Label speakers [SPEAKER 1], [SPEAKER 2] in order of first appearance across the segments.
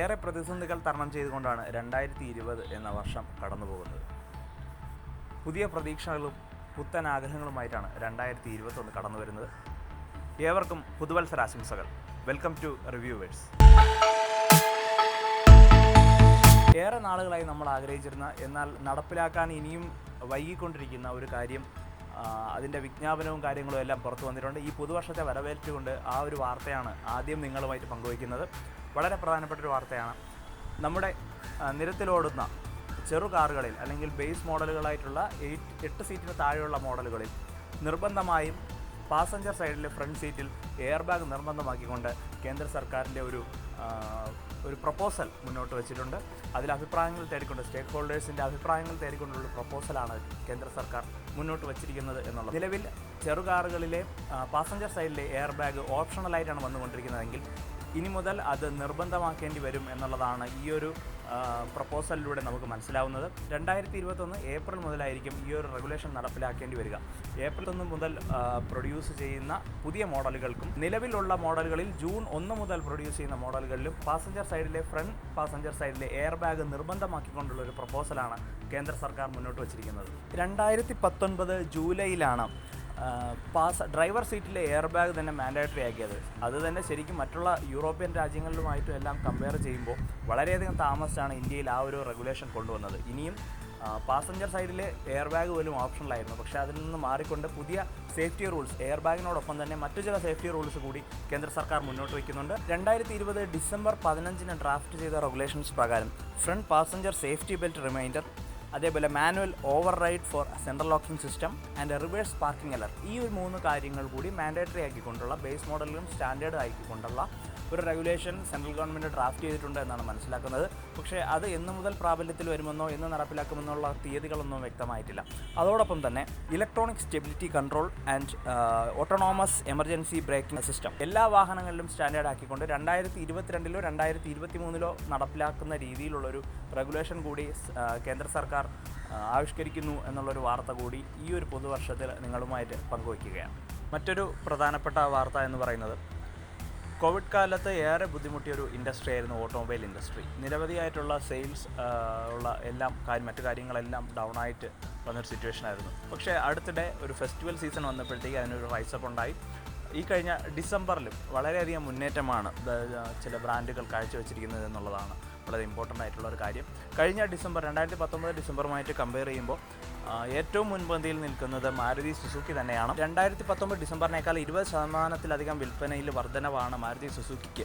[SPEAKER 1] ഏറെ പ്രതിസന്ധികൾ തരണം ചെയ്തുകൊണ്ടാണ് രണ്ടായിരത്തി ഇരുപത് എന്ന വർഷം കടന്നു പോകുന്നത് പുതിയ പ്രതീക്ഷകളും പുത്തൻ ആഗ്രഹങ്ങളുമായിട്ടാണ് രണ്ടായിരത്തി ഇരുപത്തൊന്ന് കടന്നു വരുന്നത് ഏവർക്കും പുതുവത്സരാശംസകൾ. Welcome to reviewers. ഏറെ നാളുകളായി നമ്മൾ ആഗ്രഹിച്ചിരുന്ന എന്നാൽ നടപ്പിലാക്കാൻ ഇനിയും വൈകിക്കൊണ്ടിരിക്കുന്ന ഒരു കാര്യം അതിന്റെ വിജ്ഞാപനവും കാര്യങ്ങളും എല്ലാം പുറത്തു വന്നിട്ടുണ്ട്. ഈ പുതുവർഷത്തെ വരവേറ്റുകൊണ്ട് ആ ഒരു വാർത്തയാണ് ആദ്യം നിങ്ങളുമായിട്ട് പങ്കുവയ്ക്കുന്നത്. വളരെ പ്രധാനപ്പെട്ട ഒരു വാർത്തയാണ്. നമ്മുടെ നിരത്തിലോടുന്ന ചെറു കാറുകളിൽ അല്ലെങ്കിൽ ബേസ് മോഡലുകളായിട്ടുള്ള എയ്റ്റ് എട്ട് സീറ്റിന് താഴെയുള്ള മോഡലുകളിൽ നിർബന്ധമായും പാസഞ്ചർ സൈഡിലെ ഫ്രണ്ട് സീറ്റിൽ എയർ ബാഗ് നിർബന്ധമാക്കിക്കൊണ്ട് കേന്ദ്ര സർക്കാരിന്റെ ഒരു ഒരു പ്രപ്പോസൽ മുന്നോട്ട് വെച്ചിട്ടുണ്ട്. അതിൽ അഭിപ്രായങ്ങൾ തേടിക്കൊണ്ട് സ്റ്റേക്ക് ഹോൾഡേഴ്സിന്റെ അഭിപ്രായങ്ങൾ തേടിക്കൊണ്ടുള്ള പ്രപ്പോസലാണ് കേന്ദ്ര സർക്കാർ മുന്നോട്ട് വച്ചിരിക്കുന്നത് എന്നുള്ളത്. നിലവിൽ ചെറുകാറുകളിലെ പാസഞ്ചർ സൈഡിലെ എയർ ബാഗ് ഓപ്ഷണലായിട്ടാണ് വന്നുകൊണ്ടിരിക്കുന്നതെങ്കിൽ ഇനി മുതൽ അത് നിർബന്ധമാക്കേണ്ടി വരും എന്നുള്ളതാണ് ഈ ഒരു പ്രപ്പോസലിലൂടെ നമുക്ക് മനസ്സിലാവുന്നത്. രണ്ടായിരത്തി ഇരുപത്തൊന്ന് ഏപ്രിൽ മുതലായിരിക്കും ഈ ഒരു റെഗുലേഷൻ നടപ്പിലാക്കേണ്ടി വരിക. ഏപ്രിൽ ഒന്ന് മുതൽ പ്രൊഡ്യൂസ് ചെയ്യുന്ന പുതിയ മോഡലുകൾക്കും നിലവിലുള്ള മോഡലുകളിൽ ജൂൺ ഒന്ന് മുതൽ പ്രൊഡ്യൂസ് ചെയ്യുന്ന മോഡലുകളിലും പാസഞ്ചർ സൈഡിലെ ഫ്രണ്ട് പാസഞ്ചർ സൈഡിലെ എയർ ബാഗ് നിർബന്ധമാക്കിക്കൊണ്ടുള്ള ഒരു പ്രപ്പോസലാണ് കേന്ദ്ര സർക്കാർ മുന്നോട്ട് വച്ചിരിക്കുന്നത്. രണ്ടായിരത്തി പത്തൊൻപത് ജൂലൈയിലാണ് പാസ് ഡ്രൈവർ സീറ്റിലെ എയർ ബാഗ് തന്നെ മാൻഡേറ്ററി ആക്കിയത്. അത് തന്നെ ശരിക്കും മറ്റുള്ള യൂറോപ്യൻ രാജ്യങ്ങളിലുമായിട്ടും എല്ലാം കമ്പയർ ചെയ്യുമ്പോൾ വളരെയധികം താമസിച്ചാണ് ഇന്ത്യയിൽ ആ ഒരു റെഗുലേഷൻ കൊണ്ടുവന്നത്. ഇനിയും പാസഞ്ചർ സൈഡിലെ എയർ ബാഗ് പോലും ഓപ്ഷനിലായിരുന്നു പക്ഷേ അതിൽ നിന്ന് മാറിക്കൊണ്ട് പുതിയ സേഫ്റ്റി റൂൾസ് എയർ ബാഗിനോടൊപ്പം തന്നെ മറ്റു ചില സേഫ്റ്റി റൂൾസ് കൂടി കേന്ദ്ര സർക്കാർ മുന്നോട്ട് വയ്ക്കുന്നുണ്ട്. രണ്ടായിരത്തി ഇരുപത് ഡിസംബർ പതിനഞ്ചിന് ഡ്രാഫ്റ്റ് ചെയ്ത റെഗുലേഷൻസ് പ്രകാരം front passenger safety belt reminder അതേപോലെ manual override for central locking system and reverse parking alert ഈ ഒരു മൂന്ന് കാര്യങ്ങൾ കൂടി മാൻഡേറ്ററി ആക്കിക്കൊണ്ടുള്ള ബേസ് മോഡലിലും സ്റ്റാൻഡേർഡ് ആക്കിക്കൊണ്ടുള്ള ഒരു റെഗുലേഷൻ സെൻട്രൽ ഗവൺമെന്റ് ഡ്രാഫ്റ്റ് ചെയ്തിട്ടുണ്ട് എന്നാണ് മനസ്സിലാക്കുന്നത്. പക്ഷേ അത് എന്നു മുതൽ പ്രാബല്യത്തിൽ വരുമെന്നോ എന്ന് നടപ്പിലാക്കുമെന്നുള്ള തീയതികളൊന്നും വ്യക്തമായിട്ടില്ല. അതോടൊപ്പം തന്നെ electronic stability control and autonomous emergency braking system എല്ലാ വാഹനങ്ങളിലും സ്റ്റാൻഡേർഡ് ആക്കിക്കൊണ്ട് രണ്ടായിരത്തി ഇരുപത്തിരണ്ടിലോ രണ്ടായിരത്തി ഇരുപത്തി മൂന്നിലോ നടപ്പിലാക്കുന്ന രീതിയിലുള്ളൊരു റെഗുലേഷൻ കൂടി കേന്ദ്ര സർക്കാർ ആ, ആവിഷ്കരിക്കുന്നു എന്നുള്ളൊരു വാർത്ത കൂടി ഈ ഒരു പുതുവർഷത്തിൽ നിങ്ങളുമായിട്ട് പങ്കുവയ്ക്കുകയാണ്. മറ്റൊരു പ്രധാനപ്പെട്ട വാർത്ത എന്ന് പറയുന്നത് കോവിഡ് കാലത്ത് ഏറെ ബുദ്ധിമുട്ടിയ ഒരു ഇൻഡസ്ട്രി ആയിരുന്നു ഓട്ടോമൊബൈൽ ഇൻഡസ്ട്രി നിരവധിയായിട്ടുള്ള സെയിൽസ് ഉള്ള എല്ലാം മറ്റു കാര്യങ്ങളെല്ലാം ഡൗൺ ആയിട്ട് വന്നൊരു സിറ്റുവേഷൻ ആയിരുന്നു. പക്ഷേ അടുത്തിടെ ഒരു ഫെസ്റ്റിവൽ സീസൺ വന്നപ്പോഴത്തേക്ക് അതിനൊരു റൈസപ്പ് ഉണ്ടായി. ഈ കഴിഞ്ഞ ഡിസംബറിലും വളരെയധികം മുന്നേറ്റമാണ് ചില ബ്രാൻഡുകൾ കാഴ്ചവെച്ചിരിക്കുന്നത് എന്നുള്ളതാണ്. വളരെ ഇമ്പോർട്ടന്റ് ആയിട്ടുള്ള ഒരു കാര്യം. കഴിഞ്ഞ ഡിസംബർ രണ്ടായിരത്തി പത്തൊമ്പത് ഡിസംബറുമായിട്ട് കമ്പയർ ചെയ്യുമ്പോൾ ഏറ്റവും മുൻപന്തിയിൽ നിൽക്കുന്നത് മാരുതി സുസുക്കി തന്നെയാണ്. രണ്ടായിരത്തി പത്തൊമ്പത് ഡിസംബറിനേക്കാൾ ഇരുപത് ശതമാനത്തിലധികം വിൽപ്പനയിൽ വർധനവാണ് മാരുതി സുസുക്കിക്ക്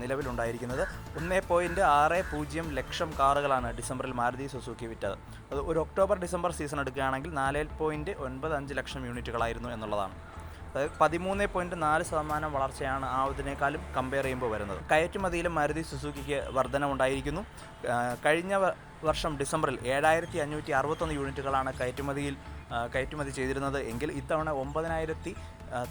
[SPEAKER 1] നിലവിലുണ്ടായിരിക്കുന്നത്. ഒന്നേ പോയിന്റ് ആറ് പൂജ്യം ലക്ഷം കാറുകളാണ് ഡിസംബറിൽ മാരുതി സുസുക്കി വിറ്റത്. അത് ഒരു ഒക്ടോബർ ഡിസംബർ സീസൺ എടുക്കുകയാണെങ്കിൽ നാല് പോയിന്റ് ഒൻപത് അഞ്ച് ലക്ഷം യൂണിറ്റുകളായിരുന്നു എന്നുള്ളതാണ്. പതിമൂന്ന് പോയിന്റ് നാല് ശതമാനം വളർച്ചയാണ് ആ ഇതിനേക്കാളും കമ്പയർ ചെയ്യുമ്പോൾ വരുന്നത്. കയറ്റുമതിയിലും മാരുതി സുസുക്കിക്ക് വർധന ഉണ്ടായിരിക്കുന്നു. കഴിഞ്ഞ വർഷം ഡിസംബറിൽ ഏഴായിരത്തി അഞ്ഞൂറ്റി അറുപത്തൊന്ന് യൂണിറ്റുകളാണ് കയറ്റുമതിയിൽ കയറ്റുമതി ചെയ്തിരുന്നത്. എങ്കിൽ ഇത്തവണ ഒമ്പതിനായിരത്തി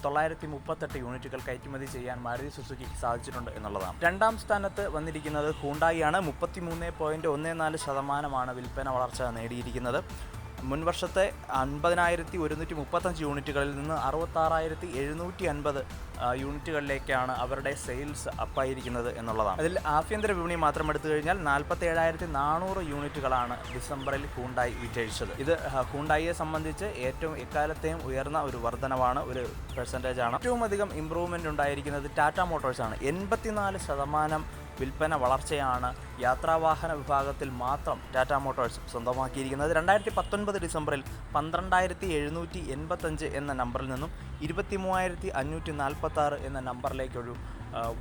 [SPEAKER 1] തൊള്ളായിരത്തി മുപ്പത്തെട്ട് യൂണിറ്റുകൾ കയറ്റുമതി ചെയ്യാൻ മാരുതി സുസുക്കിക്ക് സാധിച്ചിട്ടുണ്ട് എന്നുള്ളതാണ്. രണ്ടാം സ്ഥാനത്ത് വന്നിരിക്കുന്നത് ഹൂണ്ടായിയാണ് മുപ്പത്തി മൂന്ന് പോയിന്റ് ഒന്ന് നാല് ശതമാനമാണ് വിൽപ്പന വളർച്ച നേടിയിരിക്കുന്നത്. മുൻവർഷത്തെ അൻപതിനായിരത്തി ഒരുന്നൂറ്റി മുപ്പത്തഞ്ച് യൂണിറ്റുകളിൽ നിന്ന് അറുപത്താറായിരത്തി എഴുന്നൂറ്റി അൻപത് യൂണിറ്റുകളിലേക്കാണ് അവരുടെ സെയിൽസ് അപ്പായിരിക്കുന്നത് എന്നുള്ളതാണ്. അതിൽ ആഭ്യന്തര വിപണി മാത്രം എടുത്തു കഴിഞ്ഞാൽ നാൽപ്പത്തി ഏഴായിരത്തി നാനൂറ് യൂണിറ്റുകളാണ് ഡിസംബറിൽ ഹൂണ്ടായി വിറ്റഴിച്ചത്. ഇത് ഹൂണ്ടായിയെ സംബന്ധിച്ച് ഏറ്റവും എക്കാലത്തെയും ഉയർന്ന ഒരു വർധനവാണ് ഒരു പെർസെന്റേജ് ആണ്. ഏറ്റവും അധികം ഇമ്പ്രൂവ്മെന്റ് ഉണ്ടായിരിക്കുന്നത് ടാറ്റ മോട്ടോഴ്സാണ്. എൺപത്തിനാല് ശതമാനം വിൽപ്പന വളർച്ചയാണ് യാത്രാവാഹന വിഭാഗത്തിൽ മാത്രം ടാറ്റ മോട്ടോഴ്സ് സ്വന്തമാക്കിയിരിക്കുന്നത്. രണ്ടായിരത്തി പത്തൊൻപത് ഡിസംബറിൽ പന്ത്രണ്ടായിരത്തി എഴുന്നൂറ്റി എൺപത്തഞ്ച് എന്ന നമ്പറിൽ നിന്നും ഇരുപത്തി മൂവായിരത്തി അഞ്ഞൂറ്റി നാൽപ്പത്താറ് എന്ന നമ്പറിലേക്കൊരു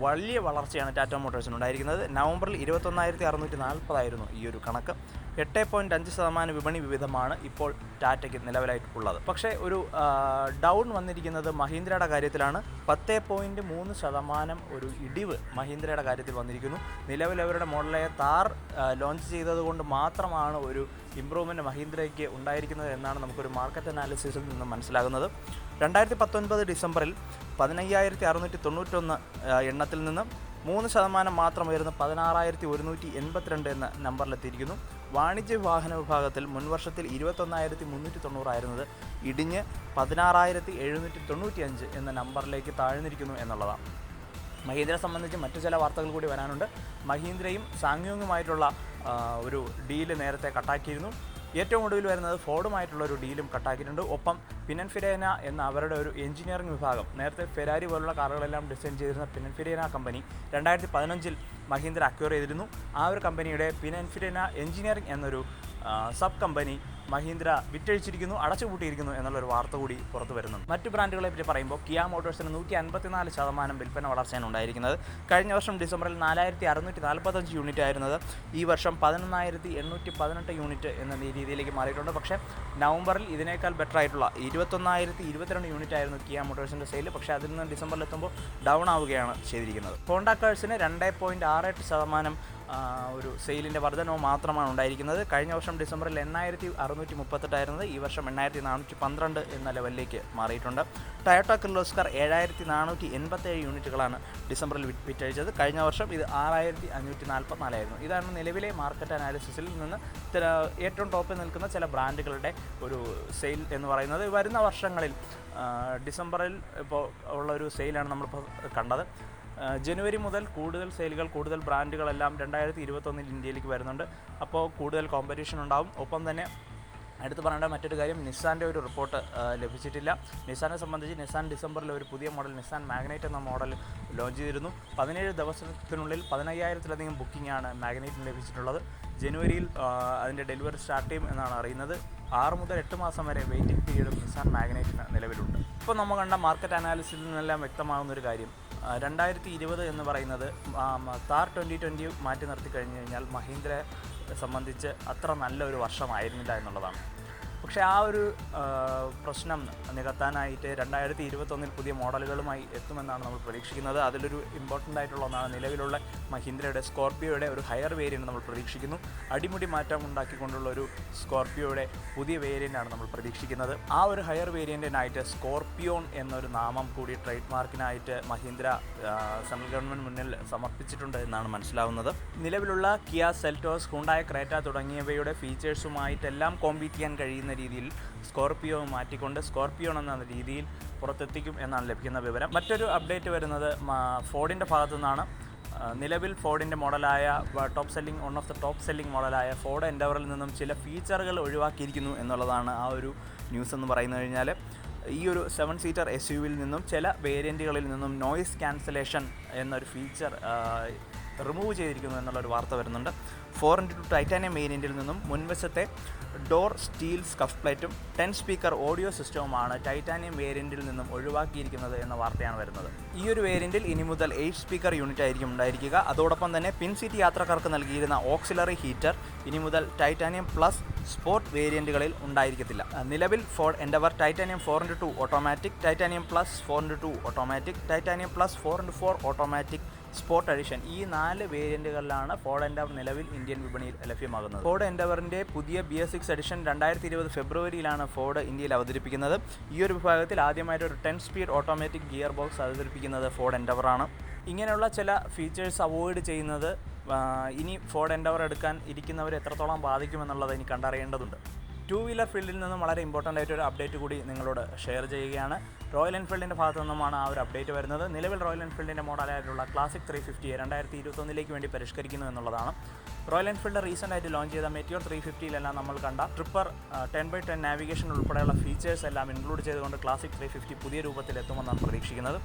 [SPEAKER 1] വലിയ വളർച്ചയാണ് ടാറ്റ മോട്ടോഴ്സിന് ഉണ്ടായിരിക്കുന്നത് നവംബറിൽ ഇരുപത്തൊന്നായിരത്തി അറുന്നൂറ്റി നാൽപ്പതായിരുന്നു ഈ ഒരു കണക്ക്. എട്ട് പോയിന്റ് അഞ്ച് ശതമാനം വിപണി വിവിധമാണ് ഇപ്പോൾ ടാറ്റയ്ക്ക് നിലവിലായിട്ടുള്ളത്. പക്ഷേ ഒരു ഡൗൺ വന്നിരിക്കുന്നത് മഹീന്ദ്രയുടെ കാര്യത്തിലാണ്. പത്ത് പോയിന്റ് മൂന്ന് ശതമാനം ഒരു ഇടിവ് മഹീന്ദ്രയുടെ കാര്യത്തിൽ വന്നിരിക്കുന്നു. നിലവിൽ അവരുടെ മോഡലായ താർ ലോഞ്ച് ചെയ്തതുകൊണ്ട് മാത്രമാണ് ഒരു ഇമ്പ്രൂവ്മെന്റ് മഹീന്ദ്രയ്ക്ക് ഉണ്ടായിരിക്കുന്നത് എന്നാണ് നമുക്കൊരു മാർക്കറ്റ് അനാലിസിസിൽ നിന്ന് മനസ്സിലാകുന്നത്. രണ്ടായിരത്തി പത്തൊൻപത് ഡിസംബറിൽ പതിനയ്യായിരത്തി അറുന്നൂറ്റി തൊണ്ണൂറ്റൊന്ന് എണ്ണത്തിൽ നിന്ന് മൂന്ന് ശതമാനം മാത്രം ഉയർന്ന് പതിനാറായിരത്തി ഒരുന്നൂറ്റി എൺപത്തിരണ്ട് എന്ന നമ്പറിലെത്തിയിരിക്കുന്നു. വാണിജ്യ വാഹന വിഭാഗത്തിൽ മുൻവർഷത്തിൽ ഇരുപത്തൊന്നായിരത്തി മുന്നൂറ്റി തൊണ്ണൂറായിരുന്നത് ഇടിഞ്ഞ് പതിനാറായിരത്തി എഴുന്നൂറ്റി തൊണ്ണൂറ്റി അഞ്ച് എന്ന നമ്പറിലേക്ക് താഴ്ന്നിരിക്കുന്നു എന്നുള്ളതാണ്. മഹീന്ദ്രയെ സംബന്ധിച്ച് മറ്റു ചില വാർത്തകൾ കൂടി വരാനുണ്ട്. മഹീന്ദ്രയും സാങ്യോങ്ങുമായിട്ടുള്ള ഒരു ഡീൽ നേരത്തെ കട്ടാക്കിയിരുന്നു. ഏറ്റവും ഒടുവിൽ വരുന്നത് ഫോർഡുമായിട്ടുള്ള ഒരു ഡീലും കട്ടാക്കിയിട്ടുണ്ട്. ഒപ്പം പിനൻഫിരേന എന്ന അവരുടെ ഒരു എഞ്ചിനീയറിംഗ് വിഭാഗം. നേരത്തെ ഫെരാരി പോലുള്ള കാറുകളെല്ലാം ഡിസൈൻ ചെയ്തിരുന്ന പിനൻഫിരേന കമ്പനി രണ്ടായിരത്തി പതിനഞ്ചിൽ മഹീന്ദ്ര അക്വയർ ചെയ്തിരുന്നു. ആ ഒരു കമ്പനിയുടെ പിനൻഫിരേന എഞ്ചിനീയറിംഗ് എന്നൊരു സബ് കമ്പനി മഹീന്ദ്ര വിറ്റഴിച്ചിരിക്കുന്നു അടച്ചുപൂട്ടിയിരിക്കുന്നു എന്നുള്ളൊരു വാർത്ത കൂടി പുറത്തു വരുന്നുണ്ട്. മറ്റു ബ്രാൻഡുകളെ പറ്റി പറയുമ്പോൾ കിയ മോട്ടോഴ്സിന് നൂറ്റി അൻപത്തിനാല് ശതമാനം വിൽപ്പന വളർച്ചയാണ് ഉണ്ടായിരിക്കുന്നത്. കഴിഞ്ഞ വർഷം ഡിസംബറിൽ നാലായിരത്തി അറുന്നൂറ്റി നാൽപ്പത്തഞ്ച് യൂണിറ്റ് ആയിരുന്നത്. ഈ വർഷം പതിനൊന്നായിരത്തി എണ്ണൂറ്റി പതിനെട്ട് യൂണിറ്റ് എന്ന രീതിയിലേക്ക് മാറിയിട്ടുണ്ട്. പക്ഷേ നവംബറിൽ ഇതിനേക്കാൾ ബെറ്റർ ആയിട്ടുള്ള ഇരുപത്തൊന്നായിരത്തി ഇരുപത്തിരണ്ട് യൂണിറ്റ് ആയിരുന്നു കിയ മോട്ടോഴ്സിന്റെ സെയിൽ പക്ഷേ അതിൽ നിന്ന് ഡിസംബറിൽ എത്തുമ്പോൾ ഡൗൺ ആവുകയാണ് ചെയ്തിരിക്കുന്നത്. ഹോണ്ട കേഴ്സിന് രണ്ട് പോയിന്റ് ആറ് എട്ട് ശതമാനം ഒരു സെയിലിന്റെ വർധനവ് മാത്രമാണ് ഉണ്ടായിരിക്കുന്നത്. കഴിഞ്ഞ വർഷം ഡിസംബറിൽ എണ്ണായിരത്തി അറുന്നൂറ്റി മുപ്പത്തെട്ടായിരുന്നത് ഈ വർഷം എണ്ണായിരത്തി നാനൂറ്റി പന്ത്രണ്ട് എന്ന ലെവലിലേക്ക് മാറിയിട്ടുണ്ട്. ടയോട്ട കിർലോസ്കർ ഏഴായിരത്തി നാനൂറ്റി എൺപത്തേഴ് യൂണിറ്റുകളാണ് ഡിസംബറിൽ വിറ്റഴിച്ചത്. കഴിഞ്ഞ വർഷം ഇത് ആറായിരത്തി അഞ്ഞൂറ്റി നാൽപ്പത്തിനാലായിരുന്നു ഇതാണ് നിലവിലെ മാർക്കറ്റ് അനാലിസിസിൽ നിന്ന് ഏറ്റവും ടോപ്പിൽ നിൽക്കുന്ന ചില ബ്രാൻഡുകളുടെ ഒരു സെയിൽ എന്ന് പറയുന്നത്. വരുന്ന വർഷങ്ങളിൽ ഡിസംബറിൽ ഇപ്പോൾ ഉള്ള ഒരു സെയിലാണ് നമ്മളിപ്പോൾ കണ്ടത്. ജനുവരി മുതൽ കൂടുതൽ സെയിലുകൾ കൂടുതൽ ബ്രാൻഡുകളെല്ലാം രണ്ടായിരത്തി ഇരുപത്തൊന്നിൽ ഇന്ത്യയിലേക്ക് വരുന്നുണ്ട്. അപ്പോൾ കൂടുതൽ കോമ്പറ്റീഷൻ ഉണ്ടാവും. ഒപ്പം തന്നെ അടുത്ത് പറയേണ്ട മറ്റൊരു കാര്യം നിസാന്റെ ഒരു റിപ്പോർട്ട് ലഭിച്ചിട്ടില്ല. നിസാനെ സംബന്ധിച്ച് നിസാൻ ഡിസംബറിൽ ഒരു പുതിയ മോഡൽ നിസാൻ മാഗ്നൈറ്റ് എന്ന മോഡൽ ലോഞ്ച് ചെയ്തിരുന്നു. പതിനേഴ് ദിവസത്തിനുള്ളിൽ പതിനയ്യായിരത്തിലധികം ബുക്കിംഗ് ആണ് മാഗ്നൈറ്റിന് ലഭിച്ചിട്ടുള്ളത്. ജനുവരിയിൽ അതിന്റെ ഡെലിവറി സ്റ്റാർട്ട് ചെയ്യും എന്നാണ് അറിയുന്നത്. ആറ് മുതൽ എട്ട് മാസം വരെ വെയിറ്റിംഗ് പീരീഡ് നിസാൻ മാഗ്നൈറ്റിന് നിലവിലുണ്ട്. ഇപ്പോൾ നമ്മൾ കണ്ട മാർക്കറ്റ് അനാലിസിസിൽ നിന്നെല്ലാം വ്യക്തമാകുന്ന ഒരു കാര്യം. രണ്ടായിരത്തി ഇരുപത് എന്ന് പറയുന്നത് താർ ട്വന്റി ട്വന്റി മാറ്റി നിർത്തി കഴിഞ്ഞു കഴിഞ്ഞാൽ മഹീന്ദ്രയെ സംബന്ധിച്ച് അത്ര നല്ലൊരു വർഷമായിരുന്നില്ല എന്നുള്ളതാണ്. പക്ഷേ ആ ഒരു പ്രശ്നം നികത്താനായിട്ട് രണ്ടായിരത്തി ഇരുപത്തൊന്നിൽ പുതിയ മോഡലുകളുമായി എത്തുമെന്നാണ് നമ്മൾ പ്രതീക്ഷിക്കുന്നത്. അതിലൊരു ഇമ്പോർട്ടന്റ് ആയിട്ടുള്ള ഒന്നാണ് നിലവിലുള്ള മഹീന്ദ്രയുടെ സ്കോർപ്പിയോയുടെ ഒരു ഹയർ വേരിയന്റ് നമ്മൾ പ്രതീക്ഷിക്കുന്നു. അടിമുടി മാറ്റം ഉണ്ടാക്കിക്കൊണ്ടുള്ള ഒരു സ്കോർപ്പിയോയുടെ പുതിയ വേരിയന്റാണ് നമ്മൾ പ്രതീക്ഷിക്കുന്നത്. ആ ഒരു ഹയർ വേരിയന്റിനായിട്ട് സ്കോർപ്പിയോൺ എന്നൊരു നാമം കൂടി ട്രേഡ് മാർക്കിനായിട്ട് മഹീന്ദ്ര സെൻട്രൽ ഗവൺമെന്റ് മുന്നിൽ സമർപ്പിച്ചിട്ടുണ്ട് എന്നാണ് മനസ്സിലാവുന്നത്. നിലവിലുള്ള കിയ സെൽറ്റോസ് ഹുണ്ടായ ക്രേറ്റ തുടങ്ങിയവയുടെ ഫീച്ചേഴ്സുമായിട്ടെല്ലാം കോമ്പീറ്റ് ചെയ്യാൻ കഴിയുന്ന രീതിയിൽ സ്കോർപ്പിയോ മാറ്റിക്കൊണ്ട് സ്കോർപിയോൺ എന്ന രീതിയിൽ പുറത്തെത്തിക്കും എന്നാണ് ലഭിക്കുന്ന വിവരം. മറ്റൊരു അപ്ഡേറ്റ് വരുന്നത് ഫോർഡിന്റെ ഭാഗത്തു നിന്നാണ് നിലവിൽ ഫോർഡിന്റെ മോഡലായ top selling one of the top selling മോഡലായ Ford എൻഡവറിൽ നിന്നും ചില ഫീച്ചറുകൾ ഒഴിവാക്കിയിരിക്കുന്നു എന്നുള്ളതാണ് ആ ഒരു ന്യൂസ് എന്ന് പറയുന്നു കഴിഞ്ഞാൽ. ഈ ഒരു സെവൻ സീറ്റർ എസ് നിന്നും ചില വേരിയന്റുകളിൽ നിന്നും നോയിസ് ക്യാൻസലേഷൻ എന്നൊരു ഫീച്ചർ റിമൂവ് ചെയ്തിരിക്കുന്നു എന്നുള്ളൊരു വാർത്ത വരുന്നുണ്ട്. ഫോർ ഇന്റു ടു ടൈറ്റാനിയം വേരിയന്റിൽ നിന്നും മുൻവശത്തെ ഡോർ സ്റ്റീൽ സ്കഫ് പ്ലേറ്റും ടെൻ സ്പീക്കർ ഓഡിയോ സിസ്റ്റവുമാണ് ടൈറ്റാനിയം വേരിയന്റിൽ നിന്നും ഒഴിവാക്കിയിരിക്കുന്നത് എന്ന വാർത്തയാണ് വരുന്നത്. ഈ ഒരു വേരിയന്റിൽ ഇനി മുതൽ എയ്റ്റ് സ്പീക്കർ യൂണിറ്റ് ആയിരിക്കും ഉണ്ടായിരിക്കുക. അതോടൊപ്പം തന്നെ പിൻ സീറ്റ് യാത്രക്കാർക്ക് നൽകിയിരുന്ന ഓക്സിലറി ഹീറ്റർ ഇനി മുതൽ ടൈറ്റാനിയം പ്ലസ് സ്പോർട്ട് വേരിയന്റുകളിൽ ഉണ്ടായിരിക്കത്തില്ല. നിലവിൽ Ford Endeavour titanium four into two automatic titanium plus four into two automatic titanium plus four into four automatic sport edition ഈ നാല് വേരിയന്റുകളിലാണ് ഫോർഡ് എൻഡവർ നിലവിൽ ഇന്ത്യൻ വിപണിയിൽ ലഭ്യമാകുന്നത്. ഫോർഡ് എൻഡവറിന്റെ പുതിയ ബി എസ് സിക്സ് എഡിഷൻ രണ്ടായിരത്തി ഇരുപത് ഫെബ്രുവരിയിലാണ് ഫോർഡ് ഇന്ത്യയിൽ അവതരിപ്പിക്കുന്നത്. ഈ ഒരു വിഭാഗത്തിൽ ആദ്യമായിട്ട് ഒരു ten speed automatic gear box അവതരിപ്പിക്കുന്നത് ഫോർഡ് എൻഡവറാണ് ഇങ്ങനെയുള്ള ചില ഫീച്ചേഴ്സ് അവോയ്ഡ് ചെയ്യുന്നത് ഇനി ഫോർഡ് എൻഡവർ എടുക്കാൻ ഇരിക്കുന്നവർ എത്രത്തോളം ബാധിക്കുമെന്നുള്ളത് ഇനി കണ്ടറിയേണ്ടതുണ്ട്. ടു വീലർ ഫീൽഡിൽ നിന്നും വളരെ ഇമ്പോർട്ടന്റ് ആയിട്ട് ഒരു അപ്ഡേറ്റ് കൂടി നിങ്ങളോട് ഷെയർ ചെയ്യുകയാണ്. റോയൽ എൻഫീൽഡിന്റെ ഭാഗത്തു നിന്നുമാണ് ആ ഒരു അപ്ഡേറ്റ് വരുന്നത്. നിലവിൽ റോയൽ എൻഫീൽഡിന്റെ മോഡലായിട്ടുള്ള ക്ലാസിക് ത്രീ ഫിഫ്റ്റി രണ്ടായിരത്തി ഇരുപത്തൊന്നിലേക്ക് വേണ്ടി പരിഷ്കരിക്കുന്നു എന്നുള്ളതാണ്. റോയൽ എൻഫീൽഡ് റീസെന്റ് ആയിട്ട് ലോഞ്ച് ചെയ്ത മെറ്റിയോർ ത്രീ ഫിഫ്റ്റിയിലെല്ലാം നമ്മൾ കണ്ട tripper ten by ten navigation ഉൾപ്പെടെയുള്ള ഫീച്ചേഴ്സ് എല്ലാം ഇൻക്ലൂഡ് ചെയ്തുകൊണ്ട് ക്ലാസിക് ത്രീ ഫിഫ്റ്റി പുതിയ രൂപത്തിൽ എത്തുമെന്നാണ് പ്രതീക്ഷിക്കുന്നത്.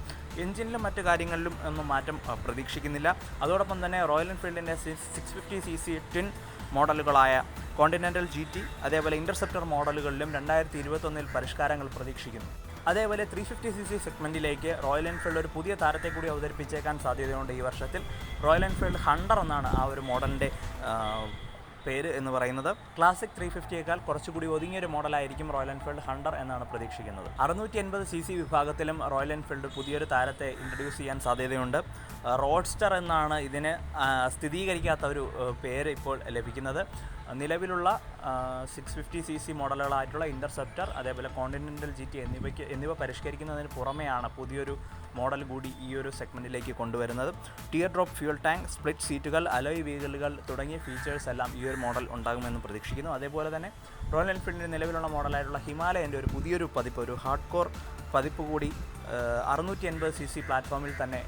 [SPEAKER 1] എഞ്ചിനിലും മറ്റ് കാര്യങ്ങളിലും ഒന്നും മാറ്റം പ്രതീക്ഷിക്കുന്നില്ല. അതോടൊപ്പം തന്നെ Royal എൻഫീൽഡിന്റെ six fifty C C twin മോഡലുകളായ Continental G T അതേപോലെ ഇന്റർസെപ്റ്റർ മോഡലുകളിലും രണ്ടായിരത്തി ഇരുപത്തൊന്നിൽ പരിഷ്കാരങ്ങൾ പ്രതീക്ഷിക്കുന്നു. അതേപോലെ ത്രീ ഫിഫ്റ്റി സി സി സെഗ്മെന്റിലേക്ക് റോയൽ എൻഫീൽഡ് ഒരു പുതിയ താരത്തെ കൂടി അവതരിപ്പിച്ചേക്കാൻ സാധ്യതയുണ്ട് ഈ വർഷത്തിൽ. റോയൽ എൻഫീൽഡ് ഹണ്ടർ എന്നാണ് ആ ഒരു മോഡലിന്റെ പേര് എന്ന് പറയുന്നത്. ക്ലാസിക് ത്രീ ഫിഫ്റ്റിയേക്കാൾ കുറച്ചുകൂടി ഒതുങ്ങിയൊരു മോഡലായിരിക്കും റോയൽ എൻഫീൽഡ് ഹണ്ടർ എന്നാണ് പ്രതീക്ഷിക്കുന്നത്. അറുന്നൂറ്റി എൺപത് സി സി വിഭാഗത്തിലും റോയൽ എൻഫീൽഡ് പുതിയൊരു താരത്തെ ഇൻട്രൊഡ്യൂസ് ചെയ്യാൻ സാധ്യതയുണ്ട്. റോഡ്സ്റ്റർ എന്നാണ് ഇതിന് സ്ഥിരീകരിക്കാത്ത ഒരു പേര് ഇപ്പോൾ ലഭിക്കുന്നത്. നിലവിലുള്ള സിക്സ് ഫിഫ്റ്റി സി സി മോഡലുകളായിട്ടുള്ള ഇന്റർസെപ്റ്റർ അതേപോലെ കോണ്ടിനെന്റൽ ജി ടി എന്നിവയ്ക്ക് എന്നിവ പരിഷ്കരിക്കുന്നതിന് പുറമെയാണ് പുതിയൊരു മോഡൽ കൂടി ഈ ഒരു സെഗ്മെന്റിലേക്ക് കൊണ്ടുവരുന്നത്. Tear drop fuel tank split സീറ്റുകൾ അലോയ് വീലുകൾ തുടങ്ങിയ ഫീച്ചേഴ്സ് എല്ലാം ഈ ഒരു മോഡൽ ഉണ്ടാകുമെന്ന് പ്രതീക്ഷിക്കുന്നു. അതേപോലെ തന്നെ റോയൽ എൻഫീൽഡിന്റെ നിലവിലുള്ള മോഡലായിട്ടുള്ള ഹിമാലയന്റെ ഒരു പുതിയൊരു പതിപ്പ് ഒരു ഹാർഡ് കോർ പതിപ്പ് കൂടി അറുന്നൂറ്റി എൺപത് സി സി പ്ലാറ്റ്ഫോമിൽ തന്നെ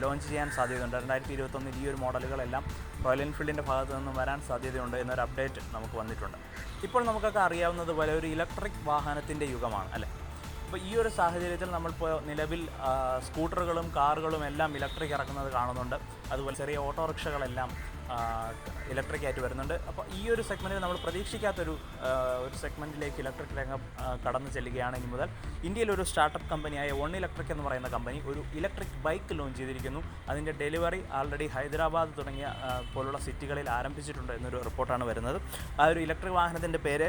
[SPEAKER 1] ലോഞ്ച് ചെയ്യാൻ സാധ്യതയുണ്ട്. രണ്ടായിരത്തി ഇരുപത്തൊന്നിൽ ഈ ഒരു മോഡലുകളെല്ലാം റോയൽ എൻഫീൽഡിന്റെ ഭാഗത്തു നിന്നും വരാൻ സാധ്യതയുണ്ട് എന്നൊരു അപ്ഡേറ്റ് നമുക്ക് വന്നിട്ടുണ്ട്. ഇപ്പോൾ നമുക്കൊക്കെ അറിയാവുന്നത് പോലെ ഒരു ഇലക്ട്രിക് വാഹനത്തിന്റെ യുഗമാണ് അല്ലേ? അപ്പോൾ ഈ ഒരു സാഹചര്യത്തിൽ നമ്മൾ നമ്മളിപ്പോൾ നിലവിൽ സ്കൂട്ടറുകളും കാറുകളും എല്ലാം ഇലക്ട്രിക് ഇറക്കുന്നത് കാണുന്നുണ്ട്. അതുപോലെ ചെറിയ ഓട്ടോറിക്ഷകളെല്ലാം ഇലക്ട്രിക് ആയിട്ട് വരുന്നുണ്ട്. അപ്പോൾ ഈ ഒരു സെഗ്മെന്റിൽ നമ്മൾ പ്രതീക്ഷിക്കാത്തൊരു ഒരു സെഗ്മെന്റിലേക്ക് ഇലക്ട്രിക് രംഗം കടന്നു ചെല്ലുകയാണ് ഇനി മുതൽ. ഇന്ത്യയിൽ ഒരു സ്റ്റാർട്ടപ്പ് കമ്പനിയായ വൺ ഇലക്ട്രിക് എന്ന് പറയുന്ന കമ്പനി ഒരു ഇലക്ട്രിക് ബൈക്ക് ലോഞ്ച് ചെയ്തിരിക്കുന്നു. അതിന്റെ ഡെലിവറി ആൾറെഡി ഹൈദരാബാദ് തുടങ്ങിയ പോലുള്ള സിറ്റികളിൽ ആരംഭിച്ചിട്ടുണ്ട് എന്നൊരു റിപ്പോർട്ടാണ് വരുന്നത്. ആ ഒരു ഇലക്ട്രിക് വാഹനത്തിന്റെ പേര്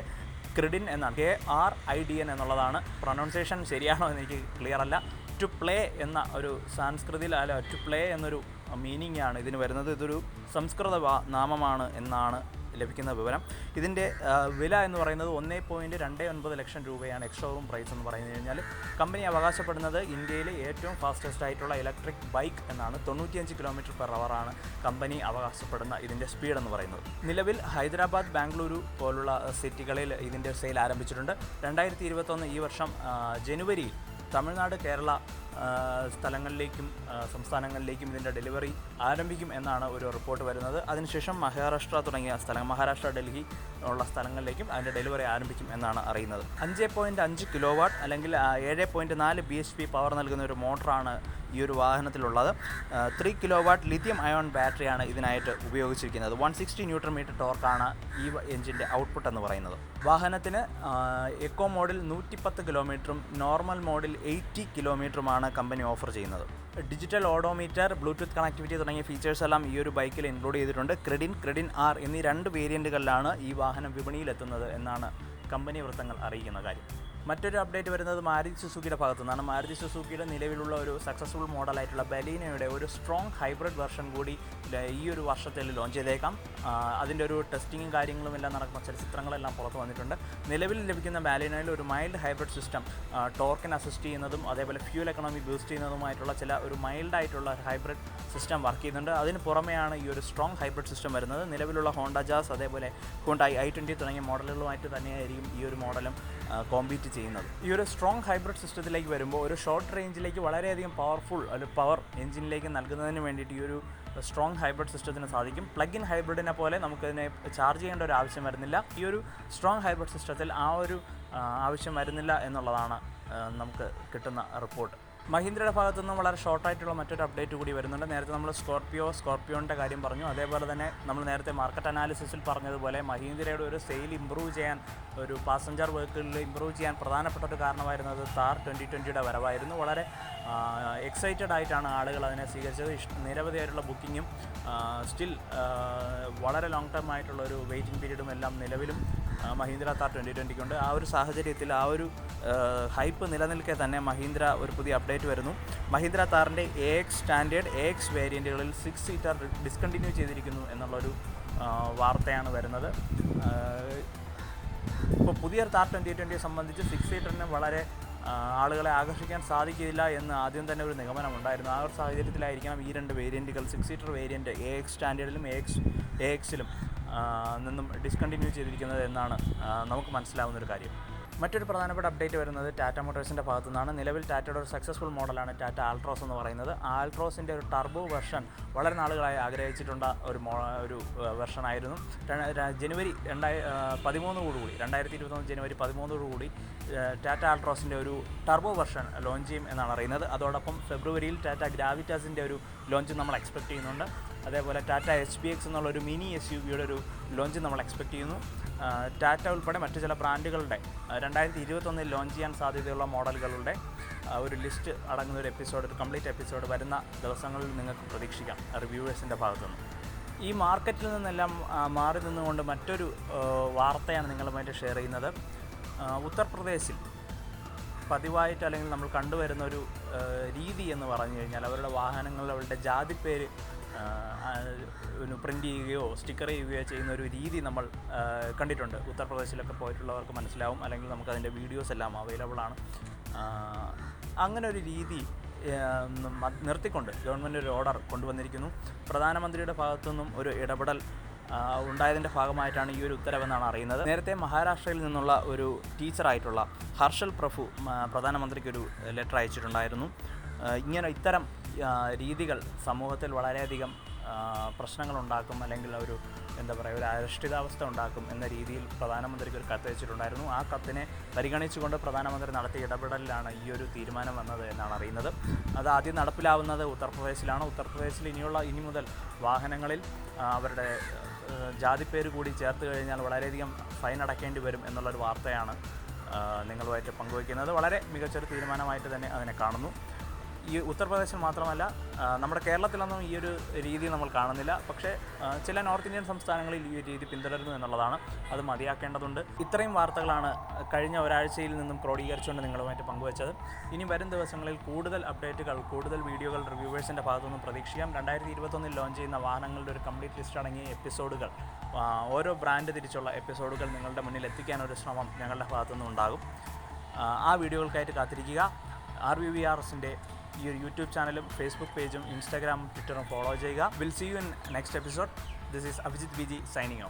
[SPEAKER 1] ക്രിഡിൻ എന്നാണ്. K R I D N എന്നുള്ളതാണ്. പ്രൊനൗൺസിയേഷൻ ശരിയാണോ എന്ന് എനിക്ക് ക്ലിയർ അല്ല. ടു പ്ലേ എന്ന ഒരു സാംസ്കൃതിയിൽ അല്ല ടു പ്ലേ എന്നൊരു മീനിങ് ആണ് ഇതിന് വരുന്നത്. ഇതൊരു സംസ്കൃത നാമമാണ് എന്നാണ് ലഭിക്കുന്ന വിവരം. ഇതിന്റെ വില എന്ന് പറയുന്നത് ഒന്നേ പോയിന്റ് രണ്ട് ഒൻപത് ലക്ഷം രൂപയാണ് എക്സ്ഷോറൂം പ്രൈസ് എന്ന് പറഞ്ഞു കഴിഞ്ഞാൽ കമ്പനി അവകാശപ്പെടുന്നത് ഇന്ത്യയിലെ ഏറ്റവും ഫാസ്റ്റസ്റ്റ് ആയിട്ടുള്ള ഇലക്ട്രിക് ബൈക്ക് എന്നാണ്. തൊണ്ണൂറ്റിയഞ്ച് കിലോമീറ്റർ പെർ അവറാണ് കമ്പനി അവകാശപ്പെടുന്ന ഇതിന്റെ സ്പീഡ് എന്ന് പറയുന്നത്. നിലവിൽ ഹൈദരാബാദ് ബാംഗ്ലൂരു പോലുള്ള സിറ്റികളിൽ ഇതിന്റെ സെയിൽ ആരംഭിച്ചിട്ടുണ്ട്. രണ്ടായിരത്തി ഇരുപത്തൊന്ന് ഈ വർഷം ജനുവരിയിൽ തമിഴ്നാട് കേരള സ്ഥലങ്ങളിലേക്കും സംസ്ഥാനങ്ങളിലേക്കും ഇതിന്റെ ഡെലിവറി ആരംഭിക്കും എന്നാണ് ഒരു റിപ്പോർട്ട് വരുന്നത്. അതിനുശേഷം മഹാരാഷ്ട്ര തുടങ്ങിയ സ്ഥലങ്ങൾ മഹാരാഷ്ട്ര ഡൽഹി ഉള്ള സ്ഥലങ്ങളിലേക്കും അതിന്റെ ഡെലിവറി ആരംഭിക്കും എന്നാണ് അറിയുന്നത്. അഞ്ച് പോയിന്റ് അഞ്ച് കിലോ വാട്ട് അല്ലെങ്കിൽ ഏഴ് പോയിന്റ് നാല് ബി എച്ച് പി പവർ നൽകുന്ന ഒരു മോട്ടറാണ് ഈ ഒരു വാഹനത്തിലുള്ളത്. Three kilo watt lithium ion ബാറ്ററിയാണ് ഇതിനായിട്ട് ഉപയോഗിച്ചിരിക്കുന്നത്. വൺ സിക്സ്റ്റി ന്യൂട്രൺ മീറ്റർ ടോർക്കാണ് ഈ എഞ്ചിന്റെ ഔട്ട്പുട്ട് എന്ന് പറയുന്നത്. വാഹനത്തിന് എക്കോ മോഡിൽ നൂറ്റിപ്പത്ത് കിലോമീറ്ററും നോർമൽ മോഡിൽ എയ്റ്റി കിലോമീറ്ററുമാണ് കമ്പനി ഓഫർ ചെയ്യുന്നത്. ഡിജിറ്റൽ ഓഡോമീറ്റർ ബ്ലൂടൂത്ത് കണക്ടിവിറ്റി തുടങ്ങിയ ഫീച്ചേഴ്സ് എല്ലാം ഈ ഒരു ബൈക്കിൽ ഇൻക്ലൂഡ് ചെയ്തിട്ടുണ്ട്. ക്രെഡിൻ ക്രെഡിൻ ആർ എന്നീ രണ്ട് വേരിയന്റുകളിലാണ് ഈ വാഹനം വിപണിയിലെത്തുന്നത് എന്നാണ് കമ്പനി വൃത്തങ്ങൾ അറിയിക്കുന്ന കാര്യം. മറ്റൊരു അപ്ഡേറ്റ് വരുന്നത് മാരുതി സുസുക്കിയുടെ ഭാഗത്തു നിന്നാണ് മാരുതി സുസുക്കിയുടെ നിലവിലുള്ള ഒരു സക്സസ്ഫുൾ മോഡലായിട്ടുള്ള ബലീനയുടെ ഒരു സ്ട്രോങ് ഹൈബ്രിഡ് വെർഷൻ കൂടി ഈ ഒരു വർഷത്തിൽ ലോഞ്ച് ചെയ്തേക്കാം. അതിന്റെ ഒരു ടെസ്റ്റിങ്ങും കാര്യങ്ങളും എല്ലാം നടക്കുന്ന ചില ചിത്രങ്ങളെല്ലാം പുറത്ത് വന്നിട്ടുണ്ട്. നിലവിൽ ലഭിക്കുന്ന ബാലിനയിൽ ഒരു മൈൽഡ് ഹൈബ്രിഡ് സിസ്റ്റം ടോർക്കിന് അസിസ്റ്റ് ചെയ്യുന്നതും അതേപോലെ ഫ്യൂൽ എക്കണോമി ബൂസ്റ്റ് ചെയ്യുന്നതുമായിട്ടുള്ള ചില ഒരു മൈൽഡ് ആയിട്ടുള്ള ഹൈബ്രിഡ് സിസ്റ്റം വർക്ക് ചെയ്യുന്നുണ്ട്. അതിന് പുറമെയാണ് ഈ ഒരു സ്ട്രോങ് ഹൈബ്രിഡ് സിസ്റ്റം വരുന്നത്. നിലവിലുള്ള ഹോണ്ട ജാസ് അതേപോലെ ഹോണ്ടായി ഐ ട്വന്റി തുടങ്ങിയ മോഡലുകളുമായിട്ട് തന്നെയായിരിക്കും ഈ ഒരു മോഡലും കോമ്പീറ്റ് ചെയ്യുന്നത്. ഈ ഒരു സ്ട്രോങ് ഹൈബ്രിഡ് സിസ്റ്റത്തിലേക്ക് വരുമ്പോൾ ഒരു ഷോർട്ട് റേഞ്ചിലേക്ക് വളരെയധികം പവർഫുൾ ഒരു പവർ എഞ്ചിനിലേക്ക് നൽകുന്നതിന് വേണ്ടിയിട്ട് ഈ ഒരു സ്ട്രോങ് ഹൈബ്രിഡ് സിസ്റ്റത്തിന് സാധിക്കും. പ്ലഗ് ഇൻ ഹൈബ്രിഡിനെ പോലെ നമുക്കതിനെ ചാർജ് ചെയ്യേണ്ട ഒരു ആവശ്യം വരുന്നില്ല. ഈ ഒരു സ്ട്രോങ് ഹൈബ്രിഡ് സിസ്റ്റത്തിൽ ആ ഒരു ആവശ്യം വരുന്നില്ല എന്നുള്ളതാണ് നമുക്ക് കിട്ടുന്ന റിപ്പോർട്ട് മഹീന്ദ്രയുടെ ഭാഗത്തു നിന്നും വളരെ ഷോർട്ടായിട്ടുള്ള മറ്റൊരു അപ്ഡേറ്റ് കൂടി വരുന്നുണ്ട്. നേരത്തെ നമ്മൾ സ്കോർപ്പിയോ സ്കോർപ്പിയോന്റെ കാര്യം പറഞ്ഞു. അതേപോലെ തന്നെ നമ്മൾ നേരത്തെ മാർക്കറ്റ് അനാലിസിസിൽ പറഞ്ഞതുപോലെ മഹീന്ദ്രയുടെ ഒരു സെയിൽ ഇമ്പ്രൂവ് ചെയ്യാൻ ഒരു പാസഞ്ചർ വെഹിക്കിളിൽ ഇമ്പ്രൂവ് ചെയ്യാൻ പ്രധാനപ്പെട്ട ഒരു കാരണമായിരുന്നത് താർ ട്വന്റി ട്വന്റിയുടെ വരവായിരുന്നു. വളരെ എക്സൈറ്റഡ് ആയിട്ടാണ് ആളുകൾ അതിനെ സ്വീകരിച്ചത്. നിരവധിയായിട്ടുള്ള ബുക്കിങ്ങും സ്റ്റിൽ വളരെ ലോങ് ടേം ആയിട്ടുള്ള ഒരു വെയിറ്റിംഗ് പീരീഡും എല്ലാം നിലവിലും മഹീന്ദ്ര താർ ട്വന്റി ട്വന്റിക്കുണ്ട് ആ ഒരു സാഹചര്യത്തിൽ ആ ഒരു ഹൈപ്പ് നിലനിൽക്കെ തന്നെ മഹീന്ദ്ര ഒരു പുതിയ അപ്ഡേറ്റ് വരുന്നു. Mahindra താറിന്റെ A X standard A X വേരിയന്റുകളിൽ six seater discontinue ചെയ്തിരിക്കുന്നു എന്നുള്ളൊരു വാർത്തയാണ് വരുന്നത്. ഇപ്പോൾ പുതിയ താർ ട്വന്റി ട്വന്റിയെ സംബന്ധിച്ച് സിക്സ് സീറ്ററിന് വളരെ ആളുകളെ ആകർഷിക്കാൻ സാധിക്കില്ല എന്ന് ആദ്യം തന്നെ ഒരു നിഗമനം ഉണ്ടായിരുന്നു ആ ഒരു സാഹചര്യത്തിലായിരിക്കണം ഈ രണ്ട് വേരിയന്റുകൾ six seater variant A X സ്റ്റാൻഡേർഡിലും A X A എക്സിലും നിന്നും ഡിസ്കണ്ടിന്യൂ ചെയ്തിരിക്കുന്നത് എന്നാണ് നമുക്ക് മനസ്സിലാവുന്ന ഒരു കാര്യം. മറ്റൊരു പ്രധാനപ്പെട്ട അപ്ഡേറ്റ് വരുന്നത് ടാറ്റ മോട്ടോഴ്സിന്റെ ഭാഗത്തു നിന്നാണ് നിലവിൽ ടാറ്റയുടെ ഒരു സക്സസ്ഫുൾ മോഡലാണ് ടാറ്റ ആൾട്രോസ് എന്ന് പറയുന്നത്. ആൾട്രോസിന്റെ ഒരു ടർബോ വെർഷൻ വളരെ നാളുകളായി ആഗ്രഹിച്ചിട്ടുള്ള ഒരു മോ ഒരു ര- ജനുവരി രണ്ടായി പതിമൂന്നോടുകൂടി രണ്ടായിരത്തി ഇരുപത്തൊന്ന് ജനുവരി പതിമൂന്നോടുകൂടി ടാറ്റ ആൾട്രോസിന്റെ ഒരു ടർബോ വെർഷൻ ലോഞ്ച് ചെയ്യും എന്നാണ് അറിയുന്നത്. അതോടൊപ്പം ഫെബ്രുവരിയിൽ ടാറ്റ ഗ്രാവിറ്റാസിന്റെ ഒരു ലോഞ്ച് നമ്മൾ എക്സ്പെക്ട് ചെയ്യുന്നുണ്ട്. അതേപോലെ ടാറ്റ എച്ച് എക്സ് എന്നുള്ള ഒരു മിനി എസ് യു ഒരു ലോഞ്ച് നമ്മൾ എക്സ്പെക്ട് ചെയ്യുന്നു. ടാറ്റ ഉൾപ്പെടെ മറ്റു ചില ബ്രാൻഡുകളുടെ രണ്ടായിരത്തി ഇരുപത്തൊന്നിൽ ലോഞ്ച് ചെയ്യാൻ സാധ്യതയുള്ള മോഡലുകളുടെ ഒരു ലിസ്റ്റ് അടങ്ങുന്ന ഒരു എപ്പിസോഡ് ഒരു കംപ്ലീറ്റ് എപ്പിസോഡ് വരുന്ന ദിവസങ്ങളിൽ നിങ്ങൾക്ക് പ്രതീക്ഷിക്കാം. റിവ്യൂവേഴ്സിന്റെ ഭാഗത്തുനിന്ന്. ഈ മാർക്കറ്റിൽ നിന്നെല്ലാം മാറി നിന്നുകൊണ്ട് മറ്റൊരു വാർത്തയാണ് നിങ്ങളുമായിട്ട് ഷെയർ ചെയ്യുന്നത്. ഉത്തർപ്രദേശിൽ പതിവായിട്ട് അല്ലെങ്കിൽ നമ്മൾ കണ്ടുവരുന്ന ഒരു രീതി എന്ന് പറഞ്ഞു കഴിഞ്ഞാൽ അവരുടെ വാഹനങ്ങളിൽ അവരുടെ ജാതിപ്പേര് പ്രിന്റ് ചെയ്യുകയോ സ്റ്റിക്കർ ചെയ്യുകയോ ചെയ്യുന്ന ഒരു രീതി നമ്മൾ കണ്ടിട്ടുണ്ട്. ഉത്തർപ്രദേശിലൊക്കെ പോയിട്ടുള്ളവർക്ക് മനസ്സിലാവും. അല്ലെങ്കിൽ നമുക്ക് അതിന്റെ വീഡിയോസ് എല്ലാം അവൈലബിൾ ആണ്. അങ്ങനെ ഒരു രീതി നിർത്തിക്കൊണ്ട് ഗവൺമെന്റ് ഒരു ഓർഡർ കൊണ്ടുവന്നിരിക്കുന്നു. പ്രധാനമന്ത്രിയുടെ ഭാഗത്തു നിന്നും ഒരു ഇടപെടൽ ഉണ്ടായതിന്റെ ഭാഗമായിട്ടാണ് ഈ ഒരു ഉത്തരവെന്നാണ് അറിയുന്നത്. നേരത്തെ മഹാരാഷ്ട്രയിൽ നിന്നുള്ള ഒരു ടീച്ചറായിട്ടുള്ള ഹർഷൽ പ്രഭു പ്രധാനമന്ത്രിക്കൊരു ലെറ്റർ അയച്ചിട്ടുണ്ടായിരുന്നു. ഇങ്ങനെ ഇത്തരം രീതികൾ സമൂഹത്തിൽ വളരെയധികം പ്രശ്നങ്ങളുണ്ടാക്കും അല്ലെങ്കിൽ ഒരു എന്താ പറയുക ഒരു അരക്ഷിതാവസ്ഥ ഉണ്ടാക്കും എന്ന രീതിയിൽ പ്രധാനമന്ത്രിക്ക് ഒരു കത്ത് വെച്ചിട്ടുണ്ടായിരുന്നു. ആ കത്തിനെ പരിഗണിച്ചുകൊണ്ട് പ്രധാനമന്ത്രി നടത്തിയ ഇടപെടലിലാണ് ഈ ഒരു തീരുമാനം വന്നത് എന്നാണ് അറിയുന്നത്. അത് ആദ്യം നടപ്പിലാവുന്നത് ഉത്തർപ്രദേശിലാണ്. ഉത്തർപ്രദേശിൽ ഇനിയുള്ള ഇനി മുതൽ വാഹനങ്ങളിൽ അവരുടെ ജാതി ജാതിപ്പേര് കൂടി ചേർത്ത് കഴിഞ്ഞാൽ വളരെയധികം ഫൈൻ അടക്കേണ്ടി വരും എന്നുള്ളൊരു വാർത്തയാണ് നിങ്ങളുമായിട്ട് പങ്കുവയ്ക്കുന്നത്. വളരെ മികച്ചൊരു തീരുമാനമായിട്ട് തന്നെ അതിനെ കാണുന്നു. ഈ ഉത്തർപ്രദേശിൽ മാത്രമല്ല നമ്മുടെ കേരളത്തിലൊന്നും ഈ ഒരു രീതി നമ്മൾ കാണുന്നില്ല. പക്ഷേ ചില നോർത്ത് ഇന്ത്യൻ സംസ്ഥാനങ്ങളിൽ ഈ ഒരു രീതി പിന്തുടരുന്നു എന്നുള്ളതാണ് അത് മതിയാക്കേണ്ടതുണ്ട്. ഇത്രയും വാർത്തകളാണ് കഴിഞ്ഞ ഒരാഴ്ചയിൽ നിന്നും ക്രോഡീകരിച്ചുകൊണ്ട് നിങ്ങളുമായിട്ട് പങ്കുവച്ചത്. ഇനി വരും ദിവസങ്ങളിൽ കൂടുതൽ അപ്ഡേറ്റുകൾ കൂടുതൽ വീഡിയോകൾ റിവ്യൂവേഴ്സിന്റെ ഭാഗത്തുനിന്നും പ്രതീക്ഷിക്കാം. രണ്ടായിരത്തി ഇരുപത്തൊന്നിൽ ലോഞ്ച് ചെയ്യുന്ന വാഹനങ്ങളുടെ ഒരു കംപ്ലീറ്റ് ലിസ്റ്റ് അടങ്ങിയ എപ്പിസോഡുകൾ ഓരോ ബ്രാൻഡ് തിരിച്ചുള്ള എപ്പിസോഡുകൾ നിങ്ങളുടെ മുന്നിൽ എത്തിക്കാനൊരു ശ്രമം ഞങ്ങളുടെ ഭാഗത്തുനിന്നും ഉണ്ടാകും ആ വീഡിയോകൾക്കായിട്ട് കാത്തിരിക്കുക. ആർ വി വി ആർ എസിന്റെ ഈ ഒരു യൂട്യൂബ് ചാനലും ഫേസ്ബുക്ക് പേജും ഇൻസ്റ്റാഗ്രാമും ട്വിറ്ററും ഫോളോ ചെയ്യുക. Will see you in next episode this is Abhijith B G signing off